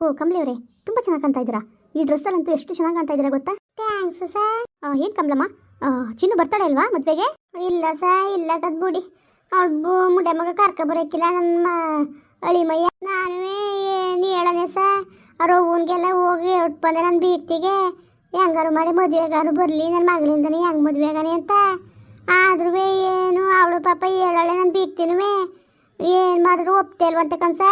ಓ ಕಮಲಿ ಅವರೇ ತುಂಬ ಚೆನ್ನಾಗಿ ಕಾಣ್ತಾ ಇದ್ದೀರಾ? ಈ ಡ್ರೆಸ್ಸಲ್ಲಂತೂ ಎಷ್ಟು ಚೆನ್ನಾಗಿ ಕಾಣ್ತಾ ಇದ್ದೀರಾ ಗೊತ್ತಾ? ಥ್ಯಾಂಕ್ಸ್ ಸರ್ ಏನು ಕಮಲಮ್ಮ? ಚಿನ್ನು ಬರ್ತಾಳೆ ಅಲ್ವಾ ಮದುವೆಗೆ? ಇಲ್ಲ ಸರ್ ಇಲ್ಲ ಕದ್ಬಿಡಿ. ಅವ್ಳು ಮುಡೆ ಮಗ ಕರ್ಕ ಬರೋಕ್ಕಿಲ್ಲ ನನ್ನ ಅಳಿ ಮಯ್ಯ ನಾನುವೇ ಏನು ಹೇಳನೆ ಸರ್ ಅವ್ರ ಅವ್ವನಿಗೆಲ್ಲ ಹೋಗಿ ಹೊಟ್ಟು ಬಂದೆ ನನ್ನ ಬೀತಿಗೆ ಹೆಂಗಾರು ಮಾಡಿ ಮದುವೆಗಾರು ಬರಲಿ ನನ್ನ ಮಗಳಿಂದನೇ ಹೆಂಗೆ ಮದುವೆಗಾನೆ ಅಂತ. ಆದ್ರೂ ಏನು ಅವಳು ಪಾಪ ಹೇಳಳೆ ನನ್ನ ಬೀಗ್ತೀನುವೆ. ಏನು ಮಾಡಿದ್ರು ಒಪ್ತೇ ಅಲ್ವಂತ ಕನ್ಸ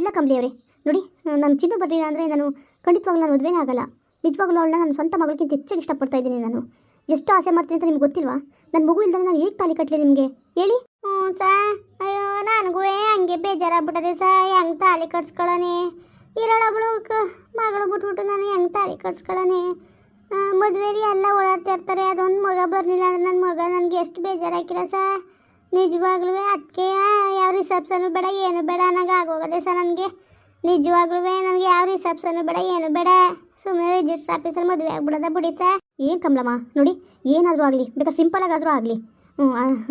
ಇಲ್ಲ ಕಂಬ್ಲಿ ಅವರೇ ನೋಡಿ, ನಾನು ಚಿನ್ನು ಬರಲಿಲ್ಲ ಅಂದರೆ ನಾನು ಖಂಡಿತವಾಗ್ಲೂ ನಾನು ಮದುವೆನೇ ಆಗಲ್ಲ. ನಿಜವಾಗ್ಲೂ ಅವಳನ್ನ ನನ್ನ ಸ್ವಂತ ಮಗಳಿಗಿಂತ ಹೆಚ್ಚಾಗಿ ಇಷ್ಟಪಡ್ತಾ ಇದ್ದೀನಿ ನಾನು. ಎಷ್ಟು ಆಸೆ ಮಾಡ್ತೀನಿ ಅಂತ ನಿಮ್ಗೆ ಗೊತ್ತಿಲ್ವಾ? ನನ್ನ ಮಗು ಇಲ್ಲದೆ ನಾನು ಹೇಗೆ ತಾಲಿ ಕಟ್ಟಲಿ ನಿಮಗೆ? ಹೇಳಿ. ಹ್ಞೂ ಸಾ. ಅಯ್ಯೋ ನನಗೂ ಹಂಗೆ ಬೇಜಾರಾಗ್ಬಿಟ್ಟದೆ ಸಾ. ಹೆಂಗೆ ತಾಲಿ ಕಟ್ಸ್ಕೊಳ್ಳೋನೆ ಇರೋಳೊಬ್ಳು ಮಗಳು ಬಿಟ್ಬಿಟ್ಟು ನಾನು ಹೆಂಗೆ ತಾಲಿ ಕಟ್ಸ್ಕೊಳ್ಳೋನೆ ಮದುವೆಲಿ ಎಲ್ಲ ಓಡಾಡ್ತಾ ಇರ್ತಾರೆ. ಅದೊಂದು ಮಗ ಬರಲಿಲ್ಲ ಅಂದ್ರೆ ನನ್ನ ಮಗ ನನಗೆ ಎಷ್ಟು ಬೇಜಾರಾಕಿಲ್ಲ ಸಾ. ನಿಜವಾಗ್ಲೂ ಅದಕ್ಕೆ ಯಾವ ರಿಸೆಪ್ಷನು ಬೇಡ, ಏನು ಬೇಡ ನನಗೆ ಆಗೋಗದೆ ಸರ್ ನನಗೆ. ನಿಜವಾಗ್ಲೂ ನನಗೆ ಯಾವ ರಿಸೆಪ್ಷನ್ ಬೇಡ, ಏನು ಬೇಡ. ಸುಮ್ಮನೆ ರಿಜಿಸ್ಟರ್ ಆಫೀಸಲ್ಲಿ ಮದುವೆ ಆಗ್ಬಿಡೋದ ಬಿಡಿ ಸರ್. ಏನು ಕಮಲಮ್ಮ ನೋಡಿ, ಏನಾದರೂ ಆಗಲಿ ಬೇಕಾ ಸಿಂಪಲ್ ಆಗಾದರೂ ಆಗಲಿ.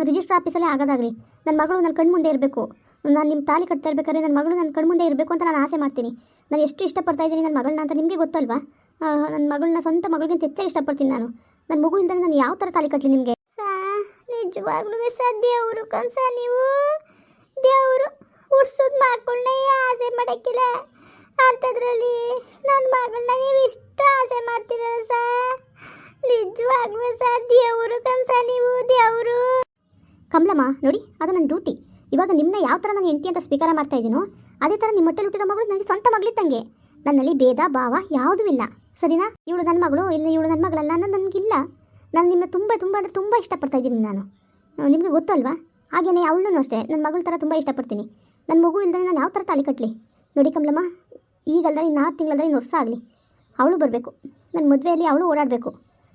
ರಿಜಿಸ್ಟರ್ ಆಫೀಸಲ್ಲೇ ಆಗೋದಾಗಲಿ. ನನ್ನ ಮಗಳು ನನ್ನ ಕಣ್ಮುಂದೆ ಇರಬೇಕು. ನಾನು ನಿಮ್ಮ ತಾಲಿ ಕಟ್ತಾ ಇರ್ಬೇಕಾದ್ರೆ ನನ್ನ ಮಗಳು ನನ್ನ ಕಣ್ಮುಂದೆ ಇರಬೇಕು ಅಂತ ನಾನು ಆಸೆ ಮಾಡ್ತೀನಿ. ನಾನು ಎಷ್ಟು ಇಷ್ಟಪಡ್ತಾ ಇದ್ದೀನಿ ನನ್ನ ಮಗಳನ್ನ ಅಂತ ನಿಮಗೆ ಗೊತ್ತಲ್ವಾ? ನನ್ನ ಮಗಳನ್ನ ಸ್ವಂತ ಮಗಳಿಗಿಂತ ಹೆಚ್ಚಾಗಿ ಇಷ್ಟಪಡ್ತೀನಿ ನಾನು. ನನ್ನ ಮಗು ಇಲ್ದರೆ ನಾನು ಯಾವ ಥರ ತಾಲಿ ಕಟ್ಟಲಿ ನಿಮಗೆ? ನಿಜವಾಗ್ಲೂ ಸರ್, ದೇವರು ಕನ್ಸ ನೀವು. ದೇವರು. ಹುಡ್ಸೋದು ಮಕ್ಕಳನ್ನೇ ಆಸೆ ಮಾಡೋಕ್ಕಿಲ್ಲ ಅಂಥದ್ರಲ್ಲಿ ನನ್ನ ಮಗಳನ್ನ ನೀವು ಇಷ್ಟು ಆಸೆ ಮಾಡ್ತೀರಲ್ಲ ಸರ್. ನಿಜವಾಗ್ಲೂ ಸರ್, ದೇವರು ಕನ್ಸ ನೀವು, ದೇವರು. ಕಮಲಮ್ಮ, ನೋಡಿ, ಅದು ನನ್ನ ಡ್ಯೂಟಿ ಇವಾಗ ನಿಮ್ಮನ್ನ ಯಾವ ಥರ ನಾನು ಹೆಂಡತಿ ಅಂತ ಸ್ವೀಕಾರ ಮಾಡ್ತಾ ಇದ್ದೀನೋ ಅದೇ ಥರ ನಿಮ್ಮ ಹೊಟ್ಟೆಲಿ ಹುಟ್ಟಿರೋ ಮಗಳು ನನಗೆ ಸ್ವಂತ ಮಗಳಿದ್ದಂಗೆ ನನ್ನಲ್ಲಿ ಭೇದ, ಭಾವ ಯಾವುದೂ ಇಲ್ಲ. ಸರಿನಾ? ಇವಳು ನನ್ನ ಮಗಳು ಇಲ್ಲ ಇವಳು ನನ್ನ ಮಗಳಲ್ಲ ಅನ್ನೋದು ನನಗಿಲ್ಲ. ನಾನು ನಿಮ್ಮ ತುಂಬ ತುಂಬ, ಅಂದರೆ ತುಂಬ ಇಷ್ಟಪಡ್ತಾ ಇದ್ದೀನಿ ನಾನು. ನಿಮಗೆ ಗೊತ್ತಲ್ವಾ? ಹಾಗೆಯೇ ಅವಳನ್ನೂ ಅಷ್ಟೇ ನನ್ನ ಮಗಳ ಥರ ತುಂಬ ಇಷ್ಟಪಡ್ತೀನಿ. ನನ್ನ ಮಗು ಇಲ್ಲದೆ ನಾನು ಯಾವ ಥರ ತಾಲಿ ಕಟ್ಟಲಿ ನೋಡಿ ಕಮಲಮ್ಮ ಈಗಲ್ದ ಇನ್ನು ಆರು ತಿಂಗಳಲ್ದರೆ ಇನ್ನು ವರ್ಷ ಆಗಲಿ. ಅವಳು ಬರಬೇಕು ನನ್ನ ಮದುವೆಯಲ್ಲಿ ಅವಳು ಓಡಾಡಬೇಕು.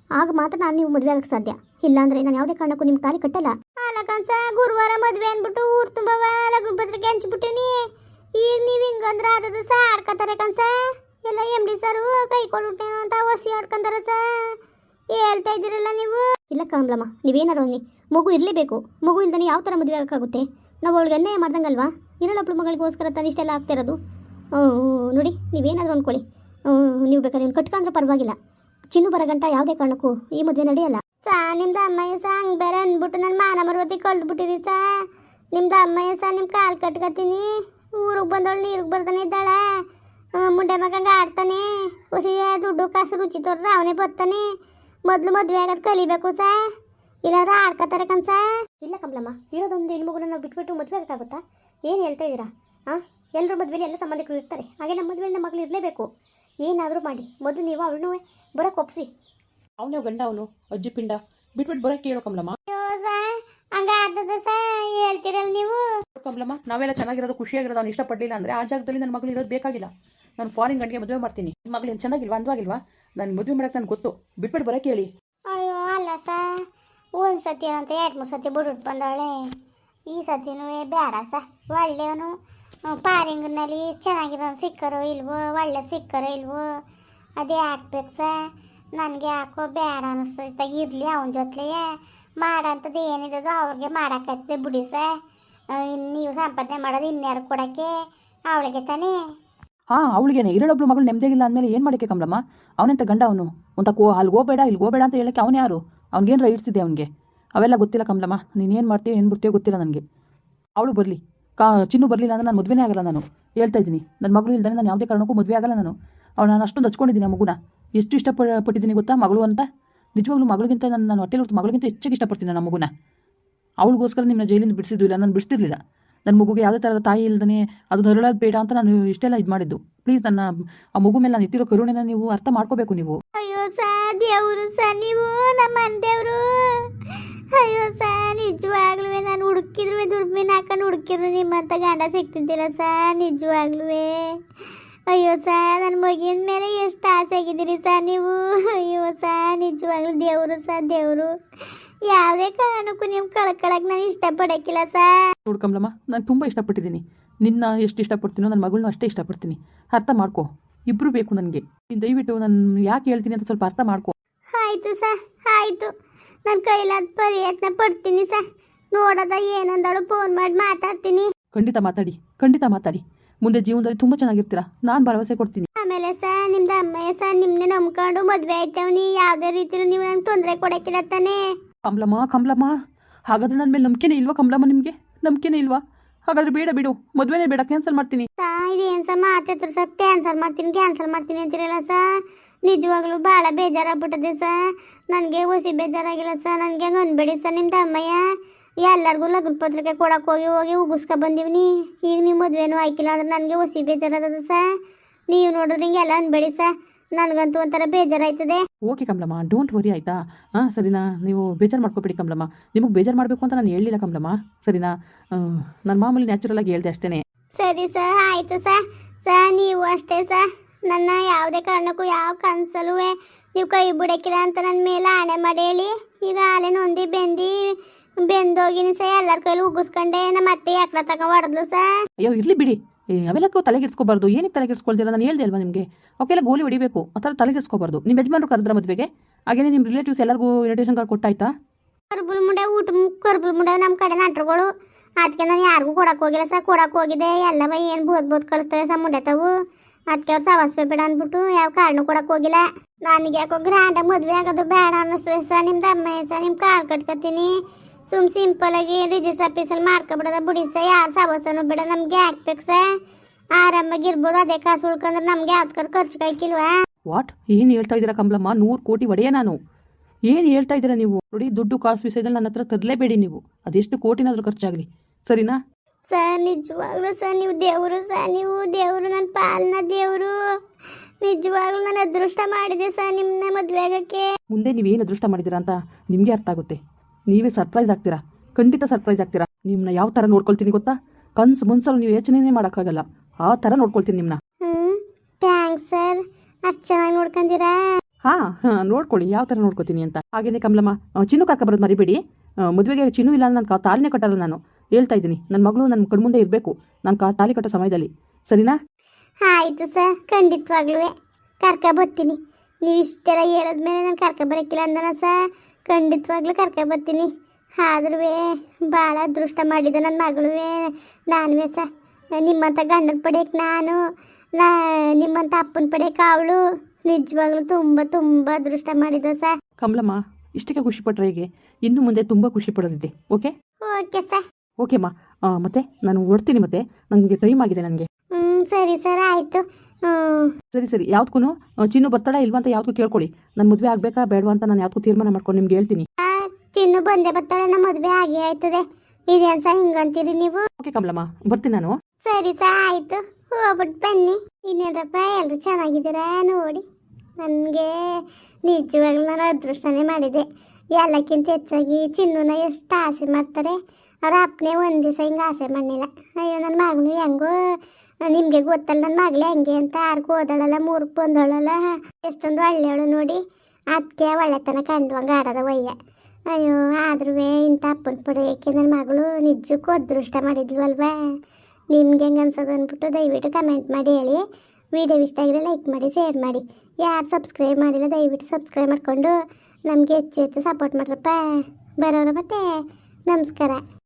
ಆಗ ಮಾತ್ರ ನಾನು ನೀವು ಮದುವೆ ಆಗಕ್ಕೆ ಸಾಧ್ಯ. ಇಲ್ಲಾಂದರೆ ನಾನು ಯಾವುದೇ ಕಾರಣಕ್ಕೂ ನಿಮ್ಮ ತಾಲಿ ಕಟ್ಟಲ್ಲ. ಅಲ್ಲ ಕನ್ಸ ಗುರುವಾರ ಮದುವೆ ಅಂದ್ಬಿಟ್ಟು ಊರು ತುಂಬ ಲಗ್ನ ಪತ್ರಿಕೆ ಹಂಚ್ಬಿಟ್ಟಿನಿ. ಈಗ ನೀವು ಹಿಂಗಂದ್ರೆ ಅದದು ಸಹ ಆಡ್ಕೊತಾರೆ ಕನ್ಸ. ಎಲ್ಲ ಎಂ ಡಿ ಸರು ಕೈ ಕೊಡ್ಬಿಟ್ಟೇನೋ ಅಂತ ಒಸಿ ಆಡ್ಕೊಂತಾರೆ ಸಾ. ಹೇಳ್ತಾ ಇದ್ದೀರಲ್ಲ ನೀವು? ಇಲ್ಲ ಕಮಲಮ್ಮ ನೀವೇನಾರು ಅನ್ನಿ ಮಗು ಇರಲೇಬೇಕು. ಮಗು ಇಲ್ದೇ ಯಾವ ಥರ ಮದುವೆ ಆಗೋಕ್ಕಾಗುತ್ತೆ? ನಾವು ಅವಳಿಗೆ ಅನ್ಯಾಯ ಮಾಡ್ದಂಗಲ್ವಾ? ಇರಳೊಬ್ಳು ಮಗಳಿಗೋಸ್ಕರ ತಾನು ಇಷ್ಟೆಲ್ಲ ಆಗ್ತಾ ಇರೋದು. ನೋಡಿ ನೀವೇನಾದರೂ ಅಂದ್ಕೊಳ್ಳಿ. ನೀವು ಬೇಕಾದ್ರೆ ಇವ್ನು ಕಟ್ಕೊಂಡ್ರೆ ಪರವಾಗಿಲ್ಲ. ಚಿನ್ನು ಬರೋ ಗಂಟ ಯಾವುದೇ ಕಾರಣಕ್ಕೂ ಈ ಮದುವೆ ನಡೆಯಲ್ಲ. ಸಾ ನಿಮ್ದು ಅಮ್ಮಯ್ಯ ಸಾ ಹಂಗೆ ಬೇರೆ ಅಂದ್ಬಿಟ್ಟು ನನ್ನ ಮಾನ ಮರುವತಿ ಕಳ್ದ್ಬಿಟ್ಟಿರಿ ಸಾ. ನಿಮ್ದು ಅಮ್ಮಯ್ಯ ಸಾ ನಿಮ್ಮ ಕಾಲು ಕಟ್ಕೊತೀನಿ ಊರಿಗೆ ಬಂದವಳು ನೀರಿಗೆ ಬರ್ತಾನೆ ಇದ್ದಾಳೆ. ಮುಂಡೆ ಮಗಂಗೆ ಆಡ್ತಾನೆ. ಹೊಸಿಯ ದುಡ್ಡು ಕಾಸು ರುಚಿ ತೋರ್ರೆ ಅವನೇ ಬರ್ತಾನೆ ಮೊದಲು ಮದುವೆ ಆಗೋದು ಕಲಿಬೇಕು ಸಾ. ಇಲ್ಲಾರ ಆಡ್ಕೊತಾರೆ ಸಾ. ಇಲ್ಲ ಕಮಲಮ್ಮ ಇರೋದೊಂದು ಹೆಣ್ಮಗುನ ನಾವು ಬಿಟ್ಬಿಟ್ಟು ಮದುವೆ ಆಗೋಕ್ಕಾಗುತ್ತಾ? ಏನು ಹೇಳ್ತಾ ಇದ್ದೀರಾ? ಹಾಂ ಎಲ್ಲರ ಮದುವೆಲಿ ಎಲ್ಲ ಸಂಬಂಧಿಕರು ಇರ್ತಾರೆ. ಹಾಗೆ ನಮ್ಮ ಮದುವೆಲಿ ನಮ್ಮ ಮಗಳು ಇರಲೇಬೇಕು. ಏನಾದರೂ ಮಾಡಿ. ಮೊದಲು ನೀವು ಅವಳನ್ನೂ ಬರೋಕ್ಕೆ ಒಪ್ಸಿ. ಅವನೇ ಗಂಡ ಅವನು? ಅಜ್ಜಿ ಪಿಂಡ. ಬಿಟ್ಬಿಟ್ಟು ಬರೋಕೆ ಹೇಳು ಕಮಲಮ್ಮ. ಹೇಳ್ತೀರಲ್ಲ ನೀವು? ಕಮಲಮ್ಮ ನಾವೆಲ್ಲ ಚೆನ್ನಾಗಿರೋದು ಖುಷಿಯಾಗಿರೋದು ಅವ್ನು ಇಷ್ಟಪಡಲಿಲ್ಲ ಅಂದರೆ ಆ ಜಾಗದಲ್ಲಿ ನನ್ನ ಮಗಳು ಇರೋದು ಬೇಕಾಗಿಲ್ಲ. ನಾನು ಫಾರಿನ್ ಗಂಡಿಗೆ ಮದುವೆ ಮಾಡ್ತೀನಿ. ಮಗಳು ಏನು ಚೆನ್ನಾಗಿಲ್ವಾ ಅಂದವಾಗಿಲ್ವಾ? ನಾನು ಮದುವೆ ಮಾಡೋಕೆ ನನಗೆ ಗೊತ್ತು. ಬಿಟ್ಬಿಟ್ಟು ಬರೋಕೆ ಹೇಳಿ ಅಯ್ಯೋ ಅಲ್ಲ ಸರ್ ಒಂದು ಸತಿ ಅಂತ ಎರಡು ಮೂರು ಸತಿ ಬಿಟ್ಬಿಟ್ಟು ಬಂದವಳೆ ಈ ಸತಿನೂ ಬೇಡ ಸ. ಒಳ್ಳೆಯವನು ಪಾರಿಂಗ್ನಲ್ಲಿ ಚೆನ್ನಾಗಿರೋ ಸಿಕ್ಕರೋ ಇಲ್ವೋ ಒಳ್ಳೆ ಸಿಕ್ಕರೋ ಇಲ್ವೋ, ಅದೇ ಹಾಕ್ಬೇಕು ಸ. ನನಗೆ ಯಾಕೋ ಬೇಡ ಅನಿಸ್ತೈತೆ, ಇರಲಿ ಅವನ ಜೊತೆಲೇ ಮಾಡೋಂಥದ್ದು ಏನಿರೋದು ಅವ್ರಿಗೆ ಮಾಡೋಕ್ಕೆ ಬಿಡಿ ಸ. ನೀವು ಸಂಪಾದನೆ ಮಾಡೋದು ಇನ್ಯಾರು ಕೊಡೋಕ್ಕೆ? ಅವಳಿಗೆ ತಾನೇ. ಹಾಂ, ಅವಳಿಗೇನೆ. ಇರಳೊಬ್ಳು ಮಗಳು ನೆಮ್ಮದಿಗಿಲ್ಲ ಅಂದಮೇಲೆ ಏನು ಮಾಡೋಕ್ಕೆ ಕಮಲಮ್ಮ? ಅವನಂತ ಗಂಡ ಅವನು? ಅಂತ ಕೋ ಅಲ್ಲಿ ಹೋಗಬೇಡ, ಇಲ್ಲಿ ಹೋಗಬೇಡ ಅಂತ ಹೇಳಕ್ಕೆ ಅವನು ಯಾರು? ಅವ್ನಿಗೇನು ರೈಟ್ಸ್ ಅವನಿಗೆ? ಅವೆಲ್ಲ ಗೊತ್ತಿಲ್ಲ ಕಮಲಮ್ಮ. ನೀನು ಏನು ಮಾಡ್ತೀಯೋ, ಏನು ಬಿಡ್ತೀಯೋ ಗೊತ್ತಿಲ್ಲ ನನಗೆ. ಅವಳು ಬರಲಿ. ಕಾ, ಚಿನ್ನು ಬರಲಿಲ್ಲ ಅಂದ್ರೆ ನಾನು ಮದುವೆನೇ ಆಗಲ್ಲ ನಾನು. ಹೇಳ್ತಾ ಇದ್ದೀನಿ. ನನ್ನ ಮಗಳು ಇಲ್ದಾನೆ ನಾನು ಯಾವುದೇ ಕಾರಣಕ್ಕೂ ಮದುವೆ ಆಗಲ್ಲ ನಾನು. ಅವಳು ನಾನು ಅಷ್ಟೊಂದು ಹಚ್ಕೊಂಡಿದ್ದೀನಿ ಆ ಮಗುನ. ಎಷ್ಟು ಇಷ್ಟಪಟ್ಟಿದ್ದೀನಿ ಗೊತ್ತಾ, ಮಗಳು ಅಂತ? ನಿಜವಾಗ್ಲೂ ಮಗಳಿಗಿಂತ ನನ್ನ ನಾನು ಹೊಟ್ಟೆ ಮಗಳಿಗಿಂತ ಹೆಚ್ಚಿಗೆ ಇಷ್ಟಪಡ್ತೀನಿ ನನ್ನ ಮಗುನ. ಅವಳಿಗೋಸ್ಕರ ನಿಮ್ಮ ಜೈಲಿಂದ ಬಿಡಿಸಿದ್ದು ಇಲ್ಲ, ನಾನು ಬಿಡಿಸ್ತಿರ್ಲಿಲ್ಲ. ನನ್ನ ಮಗುಗೆ ಯಾವುದೇ ಥರದ ತಾಯಿ ಇಲ್ದೇ ಅದು ನರಳೋದು ಬೇಡ ಅಂತ ನಾನು ಇಷ್ಟೆಲ್ಲ ಇದು ಮಾಡಿದ್ದು. ಪ್ಲೀಸ್ ನನ್ನ, ಆ ಮಗು ಮೇಲೆ ನಾನು ಇಟ್ಟಿರೋ ಕರುಣೆನ ನೀವು ಅರ್ಥ ಮಾಡ್ಕೋಬೇಕು ನೀವು. ಅಯ್ಯೋ ಸಾ ದೇವರು ಸಾ ನೀವು ನಮ್ಮ ನಿಜವಾಗ್ಲೂ ನಾನು ಹುಡುಕಿದ್ರು ದುರ್ಬೀನ್ ಹಾಕೊಂಡು ಹುಡುಕಿದ್ರು ನಿಮ್ಮಂತ ಗಂಡ ಸಿಗ್ತಿದ್ದಿಲ್ಲ ಸಾ ನಿಜವಾಗ್ಲೂ ಅಯ್ಯೋ ಸರ್ ನನ್ನ ಮಗಿನ ಮೇಲೆ ಎಷ್ಟು ಆಸೆ ಆಗಿದ್ದೀರಿ ಸರ್ ನೀವು? ಅಯ್ಯೋ ಸಾ ನಿಜವಾಗ್ಲೂ ದೇವರು ಸಾ ದೇವರು. ಯಾವುದೇ ಕಾರಣಕ್ಕೂ ನೀವು ಕಳ್ಕೊಳಕ್ ನಾನು ಇಷ್ಟಪಡಕ್ಕಿಲ್ಲ ಸಾ ನೋಡ್ಕಂಬ್ಲಮ್ಮ ನಾನು ತುಂಬ ಇಷ್ಟಪಟ್ಟಿದ್ದೀನಿ. ನಿನ್ನ ಎಷ್ಟು ಇಷ್ಟಪಡ್ತೀನೋ ನನ್ನ ಮಗಳನ್ನೂ ಅಷ್ಟೇ ಇಷ್ಟಪಡ್ತೀನಿ. ಅರ್ಥ ಮಾಡ್ಕೊ. ಇಬ್ಬರು ಬೇಕು ನನಗೆ. ನೀನು ದಯವಿಟ್ಟು ನಾನು ಯಾಕೆ ಹೇಳ್ತೀನಿ ಅಂತ ಸ್ವಲ್ಪ ಅರ್ಥ ಮಾಡ್ಕೊ. ಆಯಿತು ಸಾ ಆಯ್ತು. ನನ್ನ ಕೈಲಾದ ಪ್ರಯತ್ನ ಪಡ್ತೀನಿ ಸ ನೋಡದ ಏನಂದಳು ಫೋನ್ ಮಾಡಿ ಮಾತಾಡ್ತೀನಿ. ಖಂಡಿತ ಮಾತಾಡಿ ಖಂಡಿತ ಮಾತಾಡಿ. ಮುಂದೆ ಜೀವನದಲ್ಲಿ ತುಂಬಾ ಚೆನ್ನಾಗಿರ್ತೀರಾ? ನಾನು ಭರವಸೆ ಕೊಡ್ತೀನಿ. ಆಮೇಲೆ ಸರ್ ನಿಮ್ದು ಅಮ್ಮಯ್ಯ ಸರ್ ನಿಮ್ನೆ ನಂಬ್ಕೊಂಡು ಮದುವೆ ಆಯ್ತವ್ನಿ ಯಾವುದೇ ರೀತಿ ನೀವು ನಂಗೆ ತೊಂದರೆ ಕೊಡಕ್ಕಿಲ್ಲ ತಾನೇ. ಕಮಲಮ್ಮ ಕಮಲಮ್ಮ. ಹಾಗಾದ್ರೆ ನನ್ನ ಮೇಲೆ ನಂಬಿಕೆನೇ ಇಲ್ವಾ ಕಮಲಮ್ಮ ನಿಮಗೆ? ನಂಬಿಕೆನೇ ಇಲ್ವಾ? ಹಾಗಾದ್ರೆ ಬೇಡ ಬಿಡು ಮದುವೆನೇ ಬೇಡ ಕ್ಯಾನ್ಸಲ್ ಮಾಡ್ತೀನಿ. ಸಾ ಇದೇನು ಸರ್ ಮಾತಾಡ್ತಾರೆ ಸರ್ ಕ್ಯಾನ್ಸಲ್ ಮಾಡ್ತೀನಿ ಕ್ಯಾನ್ಸಲ್ ಮಾಡ್ತೀನಿ ಅಂತೀರಲ್ಲ ಸರ್. ನಿಜವಾಗ್ಲೂ ಭಾಳ ಬೇಜಾರಾಗ್ಬಿಟ್ಟದೆ ಸ ನನಗೆ ಹೊಸಿ ಬೇಜಾರಾಗಿಲ್ಲ ಸರ್. ನನಗೆ ಹಂಗೆ ಅನ್ಬೇಡಿ ಸರ್ ನಿಮ್ಮ ತಮ್ಮಯ್ಯ ಎಲ್ಲರಿಗೂ ಲಗ್ನ ಪತ್ರಿಕೆ ಕೊಡಕ್ಕೆ ಹೋಗಿ ಹೋಗಿ ಉಗಿಸ್ಕೊ ನೀ. ಈಗ ನಿಮ್ಮ ಮದುವೆನೂ ಆಯ್ಕಿಲ್ಲ ಅಂದ್ರೆ ನನಗೆ ಹೊಸಿ ಬೇಜಾರಾದ ಸ ನೀವು ನೋಡಿದ್ರೆ ಹಿಂಗೆಲ್ಲ ಅನ್ಬೇಡಿ ಸ ನನಗಂತೂ ಒಂಥರ ಬೇಜಾರಾಯ್ತದೆ. ಓಕೆ ಕಮಲಮ್ಮ ಡೋಂಟ್ ವರಿ ಆಯ್ತಾ? ಹಾಂ ಸರಿನಾ? ನೀವು ಬೇಜಾರು ಮಾಡ್ಕೊಬೇಡಿ ಕಮಲಮ್ಮ. ನಿಮಗೆ ಬೇಜಾರು ಮಾಡಬೇಕು ಅಂತ ನಾನು ಹೇಳಿಲ್ಲ ಕಮಲಮ್ಮ. ಸರಿನಾ? ನಾನು ಮಾಮೂಲಿ ನ್ಯಾಚುರಲ್ ಆಗಿ ಹೇಳ್ದೆ ಅಷ್ಟೇ ಸರಿ ಸರ್ ಆಯಿತು ಸರ್. ಸರ್ ನೀವು ಅಷ್ಟೇ ಸರ್. ನನ್ನ ಯಾವುದೇ ಕಾರಣಕ್ಕೂ ಯಾವ ಕನಸಲ್ಲೂ ನೀವು ಕೈ ಬಿಡಕಿರ ಅಂತ ನನ್ನ ಮೇಲೆ ಆಣೆ ಮಾಡಿ ಹೇಳಿ ಈಗ ಆಲೆ ನೊಂದಿ ಬೆಂದಿ ಬೆಂದೋಗಿನಿ ಸ ಎಲ್ಲರ ಕೈಲಿ ಉಗಿಸ್ಕೊಂಡೆ. ನಮ್ಮ ಅತ್ತೆ ಯಾಕ್ರ ತಗ ಹೊಡೆದ್ಲು ಸ? ಅಯ್ಯೋ ಇರಲಿ ಬಿಡಿ. ಅವೆಲ್ಲಕ್ಕೂ ತಲೆಗೆಡ್ಸ್ಕೋಬಾರ್ದು. ಏನಕ್ಕೆ ತಲೆಗೆಡ್ಸ್ಕೊಳ್ತೀರ? ನಾನು ಹೇಳ್ದೆ ಅಲ್ವಾ ನಿಮಗೆ? ಓಕೆಲ್ಲ ಗೋಲಿ ಹೊಡಿಬೇಕು. ಆ ಥರ ತಲೆಗೆಡ್ಸ್ಕೋಬಾರ್ದು. ನಿಮ್ಮ ಯಜಮಾನರು ಕರೆದ್ರ ಮದುವೆಗೆ. ಹಾಗೇನೆ ನಿಮ್ಮ ರಿಲೇಟಿವ್ಸ್ ಎಲ್ಲರಿಗೂ ಇನ್ವಿಟೇಷನ್ ಕಾರ್ಡ್ ಕೊಟ್ಟಾಯ್ತಾ? ಕರ್ಬುಲ್ ಮುಂಡೆ ಊಟ ಕರ್ಬುಲ್ ಮುಂಡೆ ನಮ್ಮ ಕಡೆ ನಟ್ರುಗಳು. ಅದಕ್ಕೆ ನಾನು ಯಾರಿಗೂ ಕೊಡಕ್ಕೆ ಹೋಗಿಲ್ಲ ಸರ್ ಕೊಡಕ್ಕೆ ಹೋಗಿದೆ ಎಲ್ಲ ಬೈ ಏನು ಬೋದ್ ಬೋದ್ ಕಳಿಸ್ತೇವೆ ಸರ್ ಮುಂಡೆ ತಾವು. ಅದಕ್ಕೆ ಅವ್ರು ಸವಾಸ್ಬೇ ಬೇಡ ಅಂದ್ಬಿಟ್ಟು ಯಾವ ಕಾರಣ ಕೊಡಕ್ಕೆ ಹೋಗಿಲ್ಲ. ನನಗೆ ಯಾಕೋ ಗ್ರಾಂಡ ಮದುವೆ ಆಗೋದು ಬೇಡ ಅನ್ನಿಸ್ತದೆ ಸರ್ ನಿಮ್ದು ಅಮ್ಮ ಸರ್ ನಿಮ್ಮ ಕಾಲು ಕಟ್ಕೊತೀನಿ. ಸುಮ್ ಸಿಂಪಲ್ ಆಗಿ ರಿಜಿಸ್ಟರ್ ಆಫೀಸಲ್ಲಿ ಮಾಡ್ಕೊಬಿಡೋದ ಬಿಡಿ ಸರ್ ಯಾರು ಸವಾಸನು ಬೇಡ, ನಮ್ಗೆ ಹಾಕ್ಬೇಕು ಸರ್ ಆರಾಮಾಗಿರ್ಬೋದು ಅದೇ ಕಾಸು ಉಳ್ಕೊಂಡ್ರೆ ನಮ್ಗೆ ಯಾವ್ದು ಖರ್ಚು ಕಾಯ್ಕಿಲ್ವಾ ವಾಟ್? ಏನು ಹೇಳ್ತಾ ಇದ್ದೀರಾ ಕಂಬ್ಲಮ್ಮ ನೂರು ಕೋಟಿ ಒಡೆಯ ನಾನು. ಏನು ಹೇಳ್ತಾ ಇದ್ದೀರಾ ನೀವು? ನೋಡಿ, ದುಡ್ಡು ಕಾಸು ವಿಷಯದಲ್ಲಿ ನನ್ನ ಹತ್ರ ತರಲೇಬೇಡಿ ನೀವು. ಅದೆಷ್ಟು ಕೋಟಿನಾದರೂ ಖರ್ಚಾಗಲಿ. ಸರಿನಾ? ಸರ್ ನಿಜವಾಗ್ಲೂ ಸರ್ ನೀವು ದೇವರು ಸರ್ ನೀವು ದೇವರು ನನ್ನ ಪಾಲನ ದೇವರು. ನಿಜವಾಗ್ಲೂ ನಾನು ಅದೃಷ್ಟ ಮಾಡಿದೆ ಸರ್ ನಿಮ್ಮನ್ನ ಮದುವೆ ಆಗಕ್ಕೆ ಮುಂದೆ ನೀವೇನು ಅದೃಷ್ಟ ಮಾಡಿದ್ದೀರಾ ಅಂತ ನಿಮಗೆ ಅರ್ಥ ಆಗುತ್ತೆ. ನೀವೇ ಸರ್ಪ್ರೈಸ್ ಆಗ್ತೀರಾ? ಖಂಡಿತ ಸರ್ಪ್ರೈಸ್ ಆಗ್ತೀರಾ? ನಿಮ್ಮನ್ನ ಯಾವ ಥರ ನೋಡ್ಕೊಳ್ತೀನಿ ಗೊತ್ತಾ? ಕನ್ಸು ಮನ್ಸಲ್ಲಿ ನೀವು ಯೋಚನೆನೇ ಮಾಡೋಕ್ಕಾಗಲ್ಲ. ಆ ಥರ ನೋಡ್ಕೊಳ್ತೀನಿ ನಿಮ್ಮನ್ನ ಹ್ಞೂ ಥ್ಯಾಂಕ್ಸ್ ಸರ್. ಅಷ್ಟು ಚೆನ್ನಾಗಿ ನೋಡ್ಕೊಂಡಿರಾ ಹಾಂ ಹಾಂ ನೋಡ್ಕೊಳ್ಳಿ ಯಾವ ಥರ ನೋಡ್ಕೊತೀನಿ ಅಂತ. ಹಾಗೇನೆ ಕಮಲಮ್ಮ ಚಿನ್ನು ಕರ್ಕೊಬರೋದು ಮರಿಬೇಡಿ. ಮದುವೆಗೆ ಚಿನ್ನು ಇಲ್ಲ ನಾನು ತಾಳ್ನೆ ತಾಲಿನೇ ಕಟ್ಟಲ್ಲ ನಾನು. ಹೇಳ್ತಾ ಇದ್ದೀನಿ. ನನ್ನ ಮಗಳು ನನ್ನ ಕಣ್ಮುಂದೆ ಇರಬೇಕು. ನಾನು ಕಾ ತಾಲಿ ಕಟ್ಟೋ ಸಮಯದಲ್ಲಿ. ಸರಿನಾ? ಆಯಿತು ಸರ್. ಖಂಡಿತವಾಗ್ಲೂ ಕರ್ಕ ಬರ್ತೀನಿ. ನೀವು ಇಷ್ಟೆಲ್ಲ ಹೇಳಿದ್ಮೇಲೆ ನಾನು ಕರ್ಕ ಬರೋಕ್ಕಿಲ್ಲ ಅಂದನ ಸರ್? ಖಂಡಿತವಾಗ್ಲೂ ಕರ್ಕ ಬರ್ತೀನಿ. ಆದ್ರೂ ಭಾಳ ಅದೃಷ್ಟ ಮಾಡಿದೆ ನನ್ನ ಮಗಳು ನಾನುವೇ ಸರ್. ನಿಮ್ಮಂಥ ಗಂಡನ ಪಡೆಯಕ್ಕೆ ನಾನು ನಾ ನಿಮ್ಮಂಥ ಅಪ್ಪನ ಪಡೆಯಕ್ಕೆ ಅವಳು ನಿಜವಾಗ್ಲೂ ತುಂಬ ತುಂಬ ಅದೃಷ್ಟ ಮಾಡಿದೆ ಸರ್. ಕಮಲಮ್ಮ ಇಷ್ಟಕ್ಕೆ ಖುಷಿ ಪಟ್ರೆ ಹೇಗೆ? ಇನ್ನು ಮುಂದೆ ತುಂಬ ಖುಷಿ ಪಡೋದಿದೆ. ಓಕೆ? Okay sir. ಓಕೆಮ್ಮ ಅಮ್ಮ ಮತ್ತೆ? ನಾನು ಹೊಡ್ತೀನಿ ಮತ್ತೆ. ನನಗೆ ಟೈಮ್ ಆಗಿದೆ ನನಗೆ. ಹ್ಞೂ ಸರಿ ಸರ್ ಆಯಿತು. ಸರಿ ಸರಿ. ಯಾವ್ದಕ್ಕೂ ಚಿನ್ನು ಬರ್ತಾಳ ಇಲ್ವಾ ಅಂತ ಯಾವ್ದಕ್ಕೂ ಕೇಳ್ಕೊಳ್ಳಿ ನನ್ನ ಮದುವೆ ಆಗಬೇಕಾ ಬೇಡವಾ ಅಂತ ನಾನು ಯಾವ್ದಕ್ಕೂ ತೀರ್ಮಾನ ಮಾಡ್ಕೊಂಡು ನಿಮ್ಗೆ ಹೇಳ್ತೀನಿ. ಚಿನ್ನು ಬಂದೆ ಬರ್ತಾಳೆ ನಮ್ಮ ಮದುವೆ ಆಗಿ ಆಯ್ತದೆ. ಇದೇನ್ ಸರ್ ಹಿಂಗಂತೀರಿ ನೀವು? ಓಕೆ ಕಮಲಮ್ಮ. ಬರ್ತೀನಿ ನಾನು. ಸರಿ ಸರ್ ಆಯಿತು. ಹೋಗ್ಬಿಟ್ಟು ಬನ್ನಿ. ಇನ್ನೇನಪ್ಪ ಎಲ್ಲರೂ ಚೆನ್ನಾಗಿದ್ದೀರಾ ನೋಡಿ. ನನಗೆ ನಿಜವಾಗ್ಲೂ ನಾನು ಅದೃಷ್ಟನೇ ಮಾಡಿದೆ ಎಲ್ಲಕ್ಕಿಂತ ಹೆಚ್ಚಾಗಿ ಚಿನ್ನನ ಎಷ್ಟು ಆಸೆ ಮಾಡ್ತಾರೆ? ಅವ್ರ ಅಪ್ಪನೇ ಒಂದು ದಿವಸ ಹಿಂಗೆ ಆಸೆ ಮಾಡಲಿಲ್ಲ. ಅಯ್ಯೋ ನನ್ನ ಮಗಳು ಹೆಂಗೋ, ನಿಮಗೆ ಗೊತ್ತಲ್ಲ ನನ್ನ ಮಗಳು ಹೆಂಗೆ ಅಂತ ಯಾರಿಗೂ ಓದಾಳಲ್ಲ ಮೂರು ಬಂದೋಳಲ್ಲ, ಎಷ್ಟೊಂದು ಒಳ್ಳೆಯವಳು ನೋಡಿ ಅದಕ್ಕೆ ಒಳ್ಳೆತನ ಕಂಡುವಂಗೆ ಆಡೋದ ಒಯ್ಯ ಅಯ್ಯೋ ಆದ್ರೂ ಇಂಥ ಅಪ್ಪನ ಪಡೆಯೋಕ್ಕೆ ನನ್ನ ಮಗಳು ನಿಜಕ್ಕೂ ಅದೃಷ್ಟ ಮಾಡಿದ್ವಲ್ವಾ? ನಿಮ್ಗೆ ಹೆಂಗೆ ಅನ್ಸೋದು ಅಂದ್ಬಿಟ್ಟು ದಯವಿಟ್ಟು ಕಮೆಂಟ್ ಮಾಡಿ ಹೇಳಿ. ವಿಡಿಯೋ ಇಷ್ಟ ಆಗಿದ್ರೆ ಲೈಕ್ ಮಾಡಿ ಶೇರ್ ಮಾಡಿ. ಯಾರು ಸಬ್ಸ್ಕ್ರೈಬ್ ಮಾಡಿಲ್ಲ, ದಯವಿಟ್ಟು ಸಬ್ಸ್ಕ್ರೈಬ್ ಮಾಡಿಕೊಂಡು ನಮಗೆ ಹೆಚ್ಚು ಹೆಚ್ಚು ಸಪೋರ್ಟ್ ಮಾಡ್ರಪ್ಪ. ಬರೋರು ಮತ್ತೆ ನಮಸ್ಕಾರ.